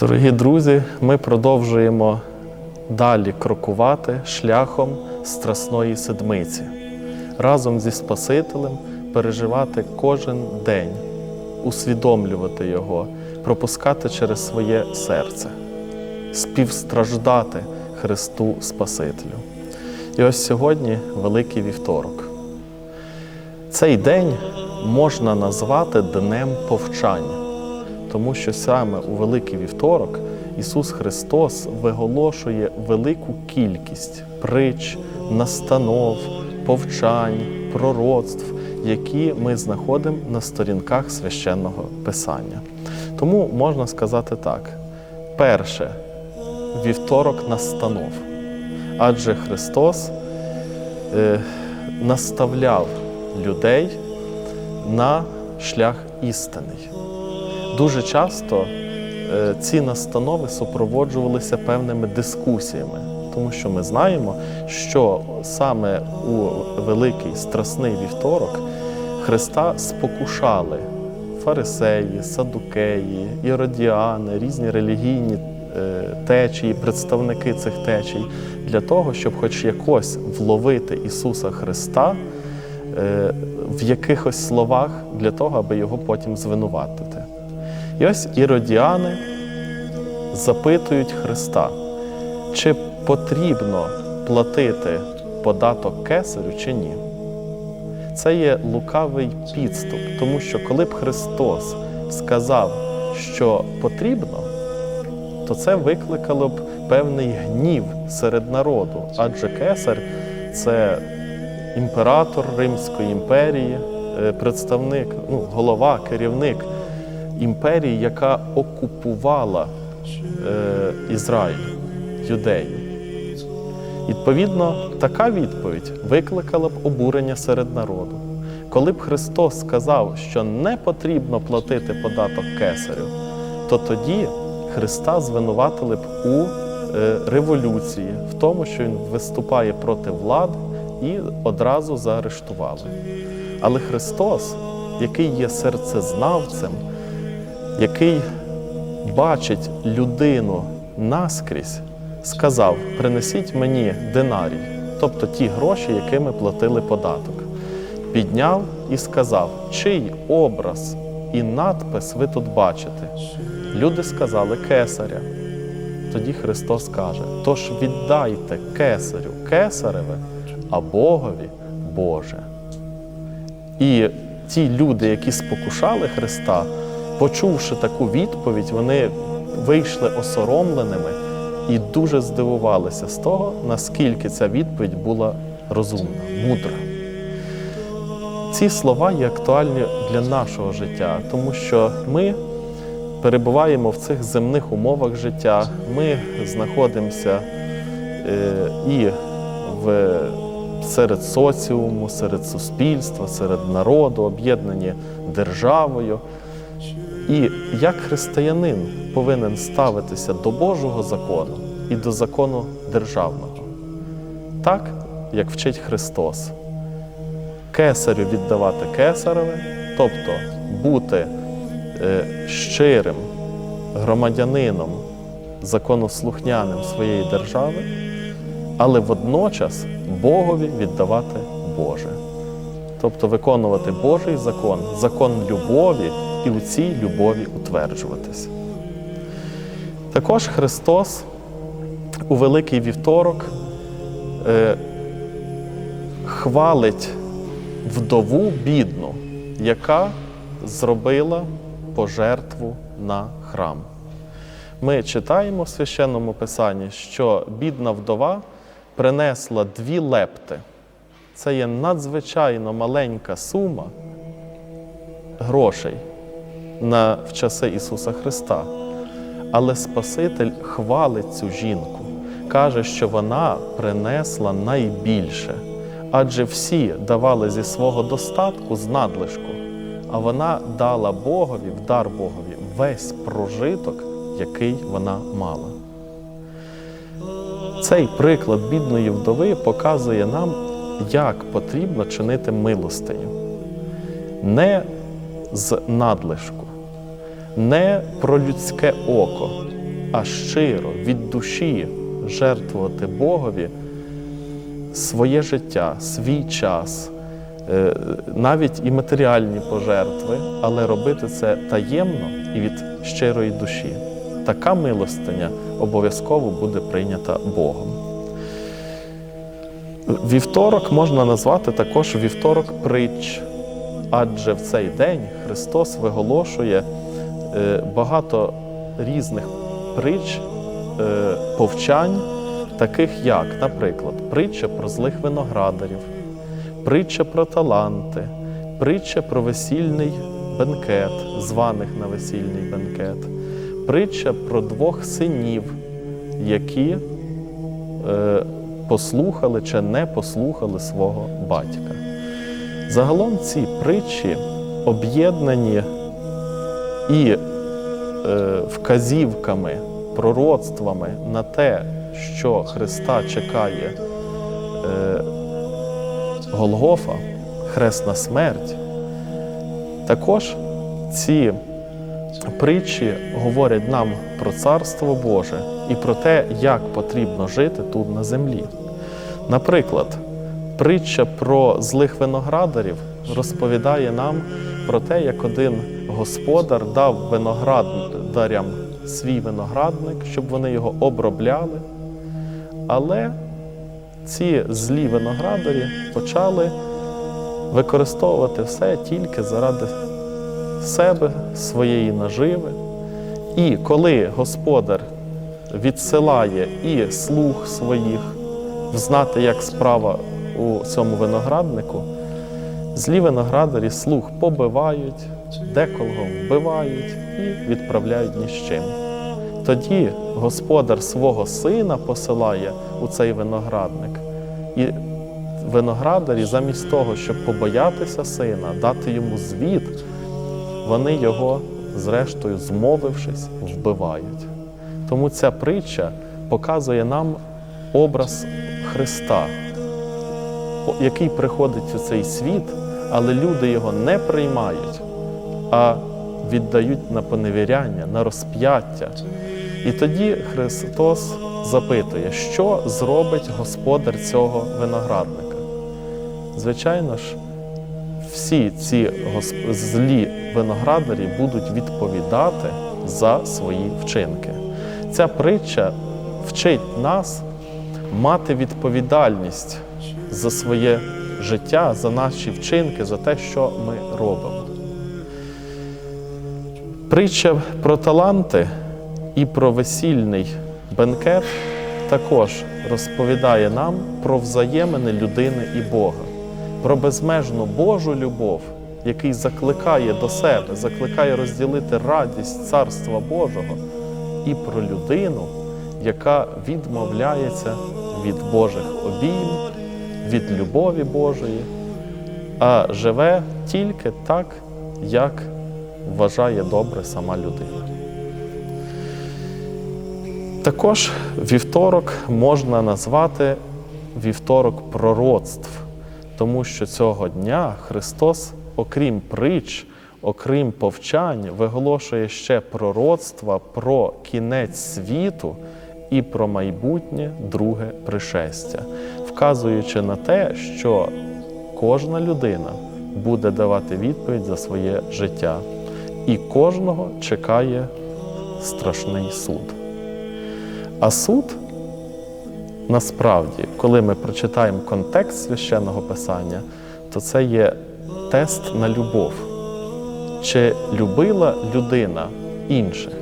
Дорогі друзі, ми продовжуємо далі крокувати шляхом Страсної Седмиці, разом зі Спасителем переживати кожен день, усвідомлювати Його, пропускати через своє серце, співстраждати Христу Спасителю. І ось сьогодні Великий Вівторок. Цей день можна назвати Днем повчання тому що саме у Великий Вівторок Ісус Христос виголошує велику кількість притч, настанов, повчань, пророцтв, які ми знаходимо на сторінках священного Писання. Тому можна сказати так: перше вівторок настанов, адже Христос е, наставляв людей на шлях істинний. Дуже часто е, ці настанови супроводжувалися певними дискусіями, тому що ми знаємо, що саме у Великий Страсний вівторок Христа спокушали фарисеї, садукеї, іродіани, різні релігійні е, течії, представники цих течій, для того, щоб хоч якось вловити Ісуса Христа е, в якихось словах для того, аби його потім звинуватити. І ось іродіани запитують Христа, чи потрібно платити податок кесарю чи ні. Це є лукавий підступ, тому що коли б Христос сказав, що потрібно, то це викликало б певний гнів серед народу, адже кесар це імператор Римської імперії, е, представник, ну, голова, керівник імперії, яка окупувала е, Ізраїль, юдею. Відповідно, така відповідь викликала б обурення серед народу. Коли б Христос сказав, що не потрібно платити податок кесарю, то тоді Христа звинуватили б у е, революції, в тому, що Він виступає проти влади і одразу заарештували. Але Христос, який є серцезнавцем, який бачить людину наскрізь, сказав: принесіть мені динарій, тобто ті гроші, якими платили податок. Підняв і сказав, чий образ і надпис ви тут бачите. Люди сказали кесаря. Тоді Христос каже: тож віддайте кесарю кесареве, а Богові Боже. І ті люди, які спокушали Христа, почувши таку відповідь, вони вийшли осоромленими і дуже здивувалися з того, наскільки ця відповідь була розумна, мудра. Ці слова є актуальні для нашого життя, тому що ми перебуваємо в цих земних умовах життя, ми знаходимося е, і в, серед соціуму, серед суспільства, серед народу, об'єднані державою. І як християнин повинен ставитися до Божого закону і до закону державного, так, як вчить Христос. Кесарю віддавати кесареве, тобто бути е, щирим громадянином, законослухняним своєї держави, але водночас Богові віддавати Боже. Тобто виконувати Божий закон, закон любові і у цій любові утверджуватися. Також Христос у Великий Вівторок е, хвалить вдову бідну, яка зробила пожертву на храм. Ми читаємо в священному писанні, що бідна вдова принесла дві лепти. Це є надзвичайно маленька сума грошей на, в часи Ісуса Христа. Але Спаситель хвалить цю жінку, каже, що вона принесла найбільше, адже всі давали зі свого достатку з надлишку, а вона дала Богові, в дар Богові, весь прожиток, який вона мала. Цей приклад бідної вдови показує нам, як потрібно чинити милостиню. Не з надлишку, не про людське око, а щиро від душі жертвувати Богові своє життя, свій час, е, навіть і матеріальні пожертви, але робити це таємно і від щирої душі. Така милостиня обов'язково буде прийнята Богом. Вівторок можна назвати також вівторок притч, адже в цей день Христос виголошує багато різних притч, е, повчань, таких як, наприклад, притча про злих виноградарів, притча про таланти, притча про весільний бенкет, званих на весільний бенкет, притча про двох синів, які е, послухали чи не послухали свого батька. Загалом ці притчі об'єднані і е, вказівками, пророцтвами на те, що Христа чекає е, Голгофа, хресна смерть. Також ці притчі говорять нам про Царство Боже і про те, як потрібно жити тут на землі. Наприклад, притча про злих виноградарів розповідає нам про те, як один господар дав виноградарям свій виноградник, щоб вони його обробляли. Але ці злі виноградарі почали використовувати все тільки заради себе, своєї наживи. І коли господар відсилає і слуг своїх взнати, як справа у цьому винограднику, злі виноградарі слуг побивають, декого вбивають і відправляють ні з чим. Тоді господар свого сина посилає у цей виноградник. І виноградарі, замість того, щоб побоятися сина, дати йому звіт, вони його, зрештою, змовившись, вбивають. Тому ця притча показує нам образ Христа, який приходить у цей світ, але люди його не приймають, а віддають на поневіряння, на розп'яття. І тоді Христос запитує, що зробить господар цього виноградника. Звичайно ж, всі ці злі виноградарі будуть відповідати за свої вчинки. Ця притча вчить нас мати відповідальність за своє життя, за наші вчинки, за те, що ми робимо. Притча про таланти і про весільний бенкет також розповідає нам про взаємини людини і Бога, про безмежну Божу любов, який закликає до себе, закликає розділити радість Царства Божого, і про людину, яка відмовляється від Божих обійм, від любові Божої, а живе тільки так, як вважає добре сама людина. Також вівторок можна назвати вівторок пророцтв, тому що цього дня Христос, окрім притч, окрім повчань, виголошує ще пророцтва про кінець світу і про майбутнє друге пришестя, вказуючи на те, що кожна людина буде давати відповідь за своє життя, і кожного чекає страшний суд. А суд насправді, коли ми прочитаємо контекст священного писання, то це є тест на любов. Чи любила людина інших,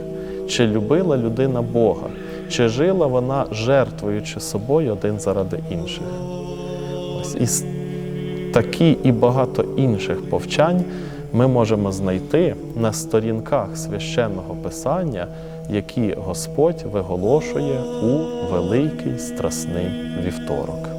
чи любила людина Бога, чи жила вона жертвуючи собою один заради інших. Ось і такі і багато інших повчань ми можемо знайти на сторінках священного писання, які Господь виголошує у великий страсний вівторок.